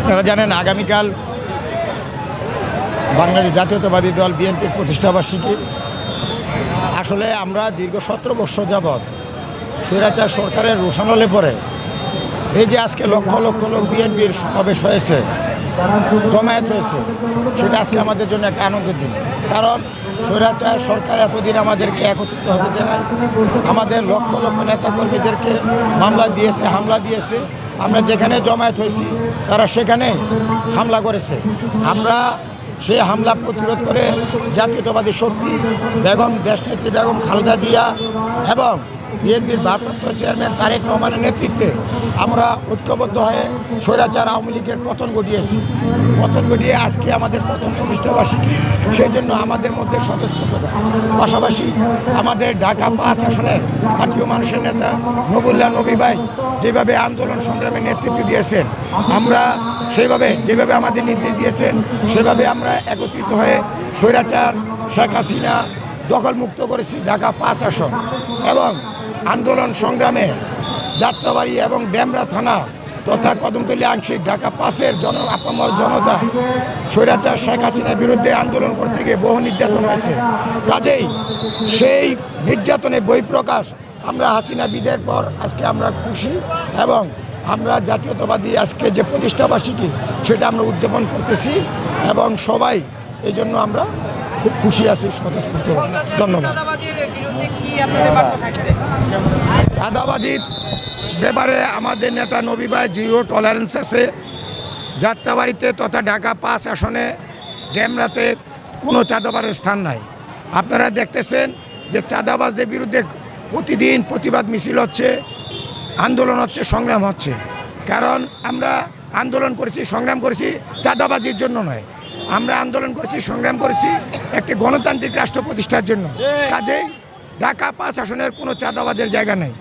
আপনারা জানেন আগামীকাল বাংলাদেশ জাতীয়তাবাদী দল বিএনপির প্রতিষ্ঠাবার্ষিকী আসলে আমরা দীর্ঘ সতেরো বছর যাবৎ স্বৈরাচার সরকারের রোশানলে পরে এই যে আজকে লক্ষ লক্ষ লোক বিএনপির সমাবেশ হয়েছে, জমায়েত হয়েছে, সেটা আজকে আমাদের জন্য একটা আনন্দের দিন। কারণ স্বৈরাচার সরকার এতদিন আমাদেরকে একত্রিত হতে দেয়। আমাদের লক্ষ লক্ষ নেতাকর্মীদেরকে মামলা দিয়েছে, হামলা দিয়েছে। আমরা যেখানে জমায়েত হয়েছি, তারা সেখানে হামলা করেছে। আমরা সেই হামলা প্রতিরোধ করে জাতীয়তাবাদী শক্তি বেগম, দেশনেত্রী বেগম খালেদা জিয়া এবং বিএনপির ভারপ্রাপ্ত চেয়ারম্যান তারেক রহমানের নেতৃত্বে আমরা ঐক্যবদ্ধ হয়ে স্বৈরাচার আওয়ামী লীগের পতন ঘটিয়েছি। পতন ঘটিয়ে আজকে আমাদের প্রথম প্রতিষ্ঠাবার্ষিকী সেই জন্য আমাদের মধ্যে স্বতঃস্ফূর্ততা। পাশাপাশি আমাদের ঢাকা পাঁচ আসনের জাতীয় মানুষের নেতা নবুল্লাহ নবী ভাই যেভাবে আন্দোলন সংগ্রামে নেতৃত্ব দিয়েছেন, আমরা সেইভাবে যেভাবে আমাদের নির্দেশ দিয়েছেন, সেভাবে আমরা একত্রিত হয়ে স্বৈরাচার শেখ হাসিনা দখলমুক্ত করেছি ঢাকা পাঁচ আসন। এবং আন্দোলন সংগ্রামে যাত্রাবাড়ি এবং ড্যামরা থানা তথা কদমতলী আংশিক ঢাকা পাশের জন, আপামর জনতা স্বৈরাচার শেখ হাসিনার বিরুদ্ধে আন্দোলন করতে গিয়ে বহু নির্যাতন হয়েছে। কাজেই সেই নির্যাতনের বহিঃপ্রকাশ আমরা হাসিনা বিদের পর আজকে আমরা খুশি এবং আমরা জাতীয়তাবাদী আজকে যে প্রতিষ্ঠাবার্ষিকী সেটা আমরা উদযাপন করতেছি এবং সবাই এই জন্য আমরা খুব খুশি আছি স্বতঃস্ফূর্ত ধন্যবাদ। চাঁদাবাজির ব্যাপারে আমাদের নেতা নবী ভাই জিরো টলারেন্স আছে। যাত্রাবাড়িতে তথা ঢাকা পাঁচ আসনে ড্যামরাতে কোনো চাঁদাবাজের স্থান নাই। আপনারা দেখতেছেন যে চাঁদাবাজদের বিরুদ্ধে প্রতিদিন প্রতিবাদ মিছিল হচ্ছে, আন্দোলন হচ্ছে, সংগ্রাম হচ্ছে। কারণ আমরা আন্দোলন করেছি, সংগ্রাম করেছি চাঁদাবাজির জন্য নয়। আমরা আন্দোলন করেছি, সংগ্রাম করেছি একটি গণতান্ত্রিক রাষ্ট্র প্রতিষ্ঠার জন্য। কাজেই ঢাকা পাঁচ আসনের কোনো চাঁদাবাজের জায়গা নেই।